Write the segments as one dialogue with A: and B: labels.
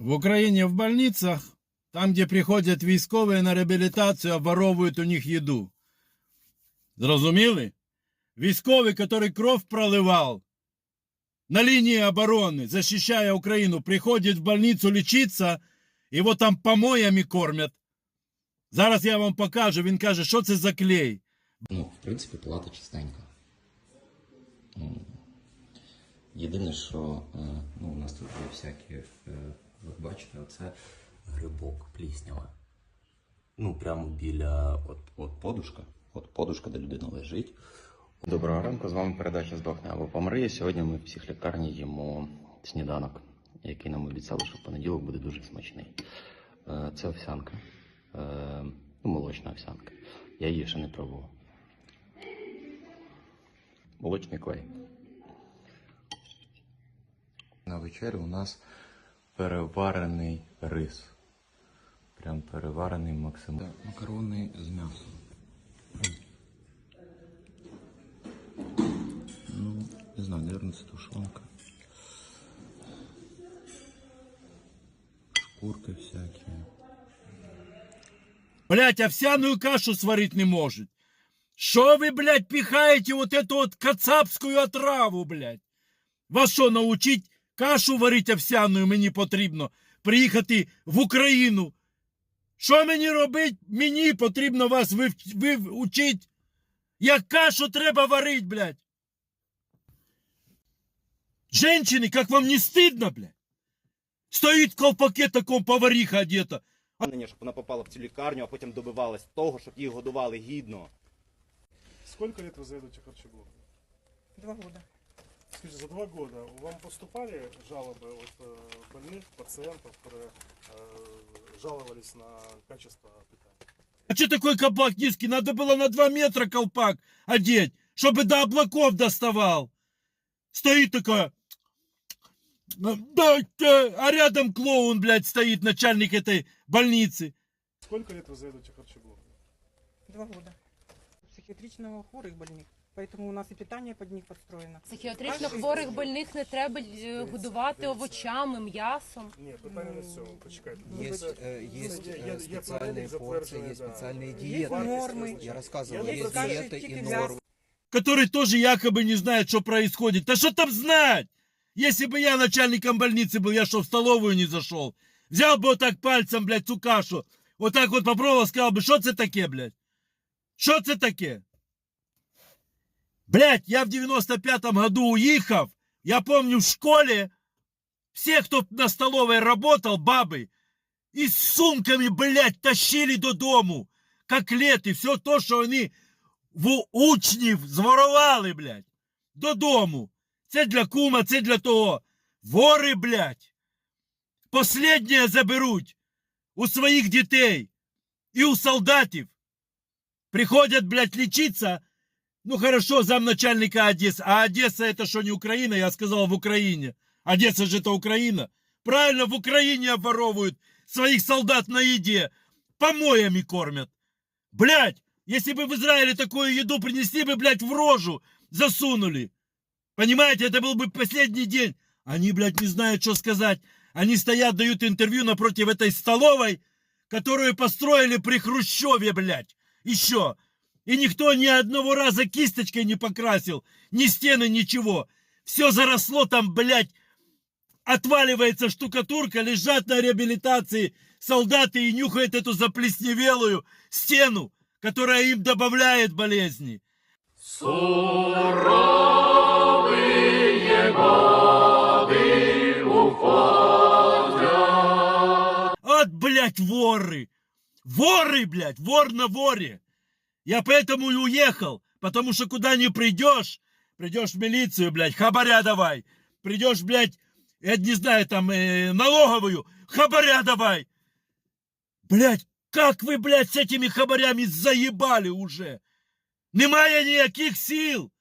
A: В Украине в больницах, там, где приходят військові на реабілітацію, обворовують у них їду. Зрозуміли? Військовий, который кров проливал на линии обороны, защищая Украину, приходит в больницу лечиться, его там помоями кормят. Зараз я вам покажу, він каже, що це за клей.
B: Ну, в принципі, палата чистенька. М. Єдине, що е, ну, у нас тут є всякі, е, ви бачите, оце грибок пліснява. Ну, прямо біля от, от подушка. От подушка, де людина лежить. Доброго ранку, з вами передача Здохне або помри. Сьогодні ми в психлікарні їмо сніданок, який нам обіцяли, що в понеділок буде дуже смачний. Е, Це овсянка. Е, Ну, молочна овсянка. Я її ще не пробував. Молочний клей. На вечерю у нас переварений рис. Прям переварений максимально. Макарони з м'ясом. Ну, не знаю, наверное, це тушонка. Шкурки всякі.
A: Блять, овсяную кашу сварить не может. Что вы, блядь, пихаете вот эту вот кацапскую отраву, блядь? Вас що, научить кашу варить овсяную мені потрібно приїхати в Україну. Що мені робить? Мені потрібно вас вив- вивчить. Як кашу треба варить, блядь. Женщины, как вам не стыдно, блядь? Стоит в колпаке таком повариха одета.
C: Впевнення, щоб вона попала в цю лікарню, а потім добивалась того, щоб її годували гідно.
D: Сколько лет вы заведуете харчеблоком?
E: Два года.
D: Скажите, за два года вам поступали жалобы от э, больных, пациентов, которые э, жаловались на качество питания?
A: А что такой колпак низкий? Надо было на 2 метра колпак одеть, чтобы до облаков доставал. Стоит такая... Да, да, а рядом клоун, блядь, стоит, начальник этой больницы.
D: Сколько лет вы заведуете харчеблоком?
E: Два года. Психиатрично хворых больных. Поэтому у нас и питание под них подстроено.
F: Психіатрично хворих больних не треба е, годувати овочами, м'ясом.
D: Нет, питание не все. Почекайте.
G: Есть,
D: Це-
G: э, есть
D: Я-
G: э,
D: я- я
G: специальные
D: перелік
G: порции,
D: затверджений,
G: есть
D: да.
G: специальные
E: Есть
G: диеты.
E: нормы.
G: Я рассказывал,
D: Я
G: есть
D: просто-
G: диеты
E: Тільки
G: и
E: для-
G: нормы.
A: Который тоже якобы не знает, что происходит. Да что там знать? Если бы я начальником больницы был, я что, в столовую не зашел? Взял бы вот так пальцем, блядь, цю кашу. Вот так вот попробовал, сказал бы, что это таке, блядь? Что это таке? Блядь, я в 95-м году уехав. Я помню в школе все, кто на столовой работал, бабы, и с сумками, блядь, тащили додому. Коклети, все то, що вони в учнів зворували, блядь, додому. Це для кума, це для того. Вори, блядь. Последнє заберуть у своїх дітей і у солдатів. Приходять, блядь, лечиться. Ну хорошо, замначальника Одессы. А Одесса это что, не Украина? Я сказал, в Украине. Одесса же это Украина. Правильно, в Украине обворовывают своих солдат на еде. Помоями кормят. Блядь, если бы в Израиле такую еду принесли бы, блядь, в рожу, засунули. Понимаете, это был бы последний день. Они, блядь, не знают, что сказать. Они стоят, дают интервью напротив этой столовой, которую построили при Хрущеве, блядь. Еще. И никто ни одного раза кисточкой не покрасил. Ни стены, ничего. Все заросло там, блядь. Отваливается штукатурка, лежат на реабилитации солдаты и нюхают эту заплесневелую стену, которая им добавляет болезни. От, блядь, воры! Воры, блядь, вор на воре! Я поэтому и уехал, потому что куда не придешь, придешь в милицию, блядь, хабаря давай. Придешь, блядь, я не знаю, там, э, налоговую, хабаря давай. Блядь, как вы, блядь, с этими хабарями заебали уже? Немає ніяких сил.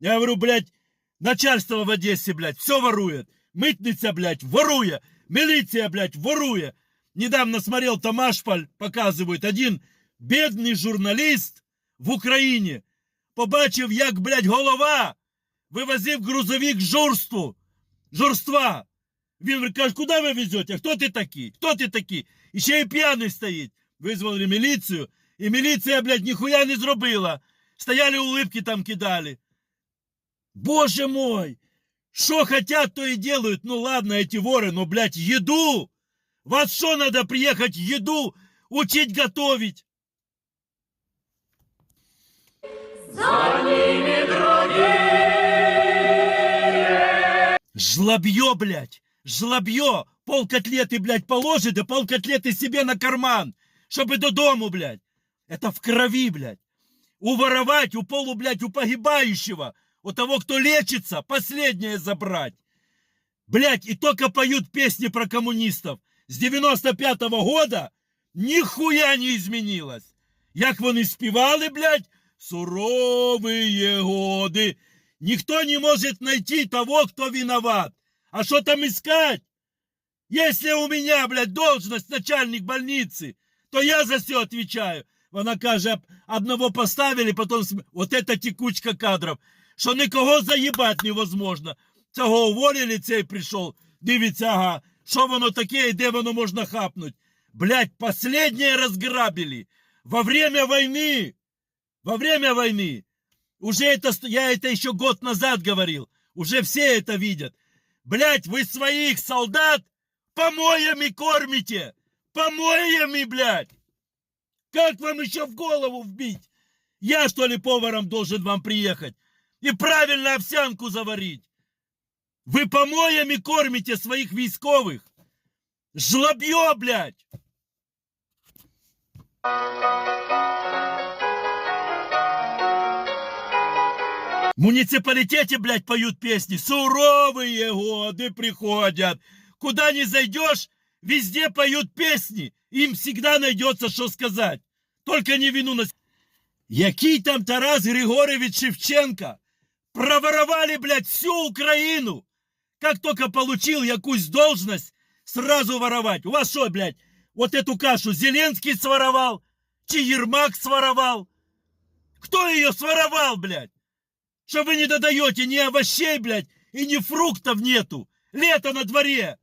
A: Я говорю, блядь, начальство в Одессе, блядь, все ворует. Мытница, блядь, воруя. Милиция, блядь, воруя. Недавно смотрел Тамашпаль, показывают, один бедний журналіст в Україні побачив, як, блядь, голова вивозив грузовик жорству, жорства. Він каже, куди ви везете? Хто ти такий? Хто ти такий? І ще й п'яний стоїть. Визвали міліцію, і міліція, блядь, ніхуя не зробила. Стояли улыбки там кидали. Боже мой! Что хотят, то и делают. Ну ладно, эти воры, но, блядь, еду! Вас что, надо приехать еду учить готовить? Жлобье, блядь, жлобье! Пол котлеты, блядь, положит, и пол котлеты себе на карман, чтобы до дому, блядь. Это в крови, блядь. Уворовать у полу, блядь, у погибающего, у того, кто лечится, последнее забрать. Блядь, и только поют песни про коммунистов. С 95-го года нихуя не изменилось. Як вони співали, блядь, суровые годы. Никто не может найти того, кто виноват. А что там искать? Если у меня, блядь, должность начальник больницы, то я за все отвечаю. Вона каже, одного поставили, потом... см- Вот это текучка кадров. Що нікого заїбати невозможно. Цього уволили, цей прийшов. Дивиться, ага, що воно таке і де воно можна хапнуть. Блядь, последнее разграбили. Во время войны. Во время войны. Уже это, я это еще год назад говорил. Уже все это видят. Блядь, вы своих солдат помоями кормите. Помоями, блядь. Как вам еще в голову вбить? Я, что ли, поваром должен вам приехать и правильно овсянку заварить? Вы помоями кормите своих військовых. Жлобье, блядь. В муниципалитете, блядь, поют песни. Суровые годы приходят. Куда ни зайдешь, везде поют песни. Им всегда найдется, что сказать. Только не вину на... Який там Тарас Григорьевич Шевченко? Проворовали, блядь, всю Украину. Как только получил якусь должность, сразу воровать. У вас что, блядь, вот эту кашу Зеленский своровал? Чи Ермак своровал? Кто ее своровал, блядь? Что вы не додаете ни овощей, блядь, и ни фруктов нету. Лето на дворе.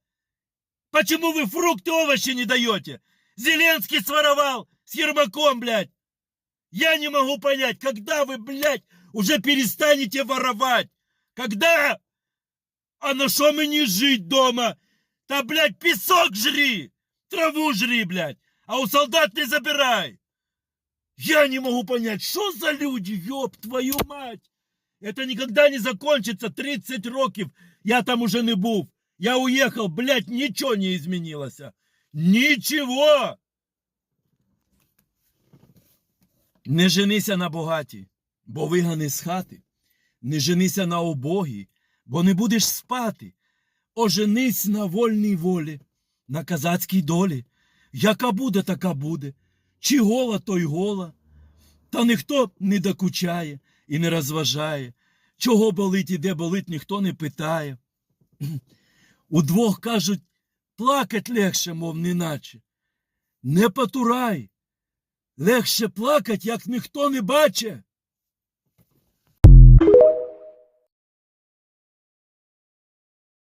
A: Почему вы фрукты, овощи не даете? Зеленский своровал с Ермаком, блядь. Я не могу понять, когда вы, блядь, уже перестанете воровать? Когда? А на что мне жить дома? Да, блядь, песок жри! Траву жри, блядь! А у солдат не забирай! Я не могу понять, что за люди, ёб твою мать! Это никогда не закончится, 30 років я там уже не був. Я уехал, блядь, ничего не изменилось. Ничего! Не женися на богаті, бо вигани з хати. Не женися на убогій, бо не будеш спати. Оженись на вольній волі, на казацькій долі. Яка буде, така буде. Чи гола, то й гола. Та ніхто не докучає і не розважає. Чого болить і де болить, ніхто не питає. Удвох кажуть, плакать легше, мов неначе. Не потурай. Легше плакать, як ніхто не баче.